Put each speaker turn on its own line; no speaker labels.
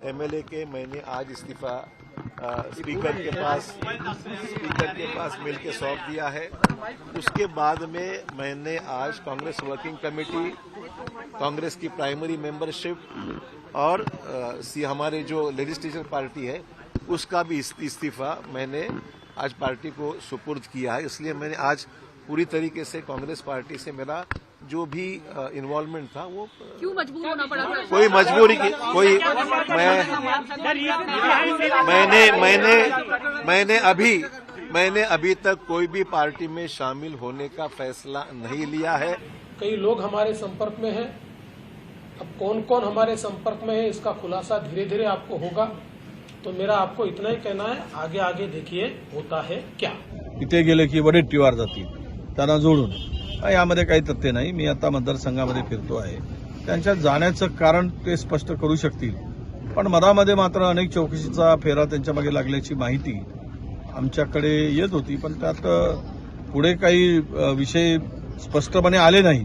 MLA के मैंने आज इस्तीफा स्पीकर के पास स्पीकर के पास मिल के सौंप दिया है। उसके बाद में मैंने आज कांग्रेस वर्किंग कमेटी कांग्रेस की प्राइमरी मेंबरशिप और सी, हमारे जो लेजिस्लेचर पार्टी है, उसका भी इस्तीफा मैंने आज पार्टी को सुपुर्द किया है। इसलिए मैंने आज पूरी तरीके से कांग्रेस पार्टी से मेरा जो भी इन्वॉल्वमेंट था वो
क्यों मजबूर होना पड़ा
कोई मजबूरी की कोई मैं मैंने मैंने मैंने अभी मैंने अभी तक कोई भी पार्टी में शामिल होने का फैसला नहीं लिया है।
कई लोग हमारे संपर्क में हैं। अब कौन कौन हमारे संपर्क में है इसका खुलासा धीरे धीरे आपको होगा। तो मेरा आपको इतना ही कहना है आगे आगे देखिए होता है क्या।
इथे गेले की वडेट्टीवार जातील त्यांना जोडून यामध्ये काही तथ्य नाही. मी आता मतदारसंघामध्ये फिरतो आहे. त्यांच्या जाण्याचं कारण ते स्पष्ट करू शकतील. पण मधामध्ये मात्र अनेक चौकशीचा फेरा त्यांच्या मागे लागल्याची माहिती आमच्याकडे येत होती पण त्यात पुढे काही विषय स्पष्टपणे आले नाही